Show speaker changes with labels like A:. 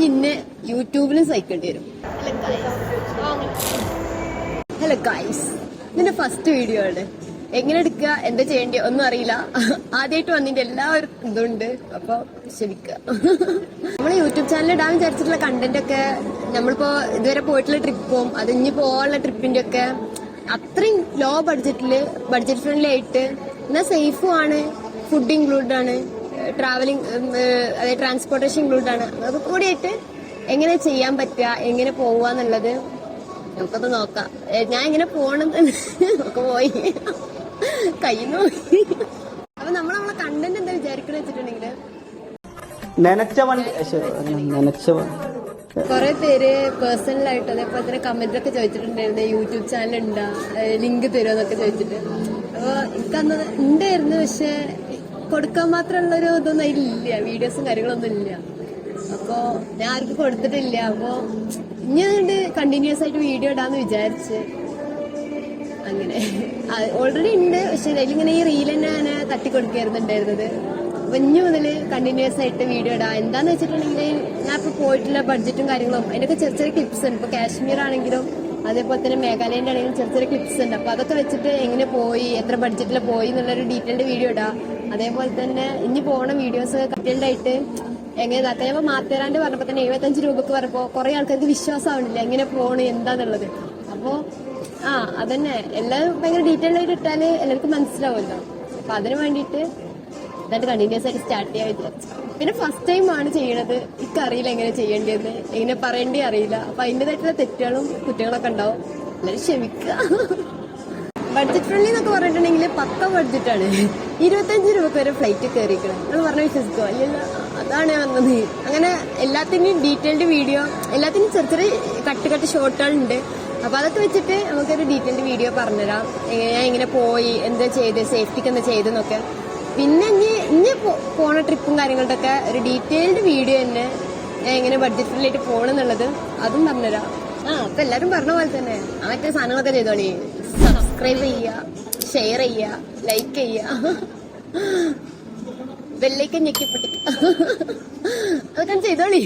A: നിന്നെ യൂട്യൂബിലും സഹിക്കേണ്ടി വരും. ഹലോ ഗൈസ് ഇതിന്റെ ഫസ്റ്റ് വീഡിയോ ആണ്. എങ്ങനെ എടുക്കുക എന്താ ചെയ്യേണ്ടി? ഒന്നും അറിയില്ല. ആദ്യമായിട്ട് വന്നിട്ട് എല്ലാവരും ഇതുണ്ട്. അപ്പൊ ക്ഷമിക്കുക നമ്മൾ യൂട്യൂബ് ചാനൽ ഇടാൻ വിചാരിച്ചിട്ടുള്ള കണ്ടന്റ് ഒക്കെ നമ്മളിപ്പോ ഇതുവരെ പോയിട്ടുള്ള ട്രിപ്പും അത് ഇനി പോകാനുള്ള ട്രിപ്പിന്റെ ഒക്കെ അത്രയും ലോ ബഡ്ജറ്റിൽ ബഡ്ജറ്റ് ഫ്രണ്ട്ലി ആയിട്ട് എന്നാ സേഫും ആണ് ഫുഡ് ഇൻക്ലൂഡ് ആണ്. ട്രാവലിംഗ് അതായത് ട്രാൻസ്പോർട്ടേഷൻ ഇൻക്ലൂഡ് ആണ്. അത് കൂടിയിട്ട് എങ്ങനെ ചെയ്യാൻ പറ്റുക എങ്ങനെ പോവാന്നുള്ളത് നമുക്കത് നോക്കാം. ഞാൻ എങ്ങനെ പോകണം ഒക്കെ പോയി. കയ്യിൽ പോയി. അപ്പൊ നമ്മൾ നമ്മളെ കണ്ടന്റ് എന്താ വിചാരിക്കണ വെച്ചിട്ടുണ്ടെങ്കിൽ
B: നനച്ച വണ്ടി നനച്ച
A: കുറെ പേര് പേഴ്സണലായിട്ട് അതേപോലെ തന്നെ കമന്റ് ഒക്കെ ചോദിച്ചിട്ടുണ്ടായിരുന്നു. യൂട്യൂബ് ചാനൽ ഉണ്ടാ ലിങ്ക് തരുമോ എന്നൊക്കെ ചോദിച്ചിട്ട്. അപ്പൊ എനിക്കന്ന് ഉണ്ടായിരുന്നു പക്ഷെ കൊടുക്കാൻ മാത്രമുള്ള ഒരു ഇതൊന്നും അതിലില്ല വീഡിയോസും കാര്യങ്ങളൊന്നും ഇല്ല. അപ്പോ ഞാൻ ആർക്കും കൊടുത്തിട്ടില്ല. അപ്പോ ഇനി കണ്ടിന്യൂസ് ആയിട്ട് വീഡിയോ ഇടാന്ന് വിചാരിച്ച് അങ്ങനെ. ഓൾറെഡി ഉണ്ട്. പക്ഷെ അതിലിങ്ങനെ ഈ റീൽ തന്നെ തട്ടി തട്ടിക്കൊടുക്കായിരുന്നുണ്ടായിരുന്നത് അപ്പൊ ഇനി മുതൽ കണ്ടിന്യൂസ് ആയിട്ട് വീഡിയോ ഇടാ. എന്താന്ന് വെച്ചിട്ടുണ്ടെങ്കിൽ ഞാൻ ഇപ്പൊ പോയിട്ടുള്ള ബഡ്ജറ്റും കാര്യങ്ങളും അതിനൊക്കെ ചെറിയ ചെറിയ ക്ലിപ്സ് ഉണ്ട്. ഇപ്പൊ കാശ്മീർ ആണെങ്കിലും അതേപോലെ തന്നെ മേഘാലയന്റെ ആണെങ്കിലും ചെറിയ ചെറിയ ക്ലിപ്സ് ഉണ്ട്. അപ്പോൾ അതൊക്കെ വെച്ചിട്ട് എങ്ങനെ പോയി എത്ര ബഡ്ജറ്റിൽ പോയി എന്നുള്ളൊരു ഡീറ്റെയിൽഡ് വീഡിയോ ഇടാം. അതേപോലെ തന്നെ ഇനി പോകണ വീഡിയോസ് ഡീറ്റെയിൽഡ് ആയിട്ട് എങ്ങനെ ഇതാക്കാം ഞാൻ മാത്തേരാണ്ട് പറഞ്ഞപ്പോൾ തന്നെ എഴുപത്തഞ്ച് രൂപക്ക് പറഞ്ഞപ്പോൾ കുറേ ആൾക്കാർക്ക് വിശ്വാസമാവണില്ല എങ്ങനെ പോകണം എന്താന്നുള്ളത്. അപ്പോൾ ആ അതന്നെ. എല്ലാം ഭയങ്കര ഡീറ്റെയിൽ ആയിട്ട് ഇട്ടാൽ എല്ലാവർക്കും മനസ്സിലാവുമല്ലോ. അപ്പോൾ അതിന് വേണ്ടിയിട്ട് എന്നിട്ട് കണ്ടിന്യൂസ് ആയിട്ട് സ്റ്റാർട്ട് ചെയ്യാൻ വിചാരിച്ചു പിന്നെ ഫസ്റ്റ് ടൈം ആണ് ചെയ്യണത്. എനിക്കറിയില്ല എങ്ങനെ ചെയ്യേണ്ടതെന്ന്. എങ്ങനെ പറയേണ്ടേ അറിയില്ല. അപ്പൊ അതിന്റെതായിട്ടുള്ള തെറ്റുകളും കുറ്റങ്ങളൊക്കെ ഉണ്ടാവും. എല്ലാവരും ക്ഷമിക്കുക. ബഡ്ജറ്റ് ഫ്രണ്ട്ലി എന്നൊക്കെ പറഞ്ഞിട്ടുണ്ടെങ്കിൽ പക്ക ബഡ്ജറ്റാണ് ഇരുപത്തഞ്ച് രൂപക്ക് വരെ ഫ്ലൈറ്റ് കയറിക്കണം നിങ്ങൾ പറഞ്ഞ വിശ്വസിക്കോ അല്ലല്ല അതാണ് വന്നത് അങ്ങനെ എല്ലാത്തിന്റെയും ഡീറ്റെയിൽഡ് വീഡിയോ എല്ലാത്തിനും ചെറിയ ചെറിയ കട്ട് കട്ട് ഷോർട്ടുകളുണ്ട് അപ്പൊ അതൊക്കെ വെച്ചിട്ട് നമുക്കൊരു ഡീറ്റെയിൽഡ് വീഡിയോ പറഞ്ഞുതരാം. ഞാൻ ഇങ്ങനെ പോയി എന്താ ചെയ്ത് സേഫ്റ്റിക്ക് എന്താ ചെയ്തെന്നൊക്കെ പിന്നെ ഇനി ഇനി പോണ ട്രിപ്പും കാര്യങ്ങളുടെ ഒരു ഡീറ്റെയിൽഡ് വീഡിയോ തന്നെ ഞാൻ എങ്ങനെ ബഡ്ജറ്റിലായിട്ട് ഫ്രണ്ട്ലി പോണെന്നുള്ളത് അതും പറഞ്ഞുതരാം ആ അപ്പൊ എല്ലാരും പറഞ്ഞ പോലെ തന്നെ. ആ മറ്റേ സാധനങ്ങളൊക്കെ ചെയ്തോളി. സബ്സ്ക്രൈബ് ചെയ്യുക ഷെയർ ചെയ്യ ലൈക്ക് ചെയ്യുക ബെല്ലൈക്കൻ ഞെക്കിപ്പെട്ടി അതൊക്കെ ചെയ്തോളി.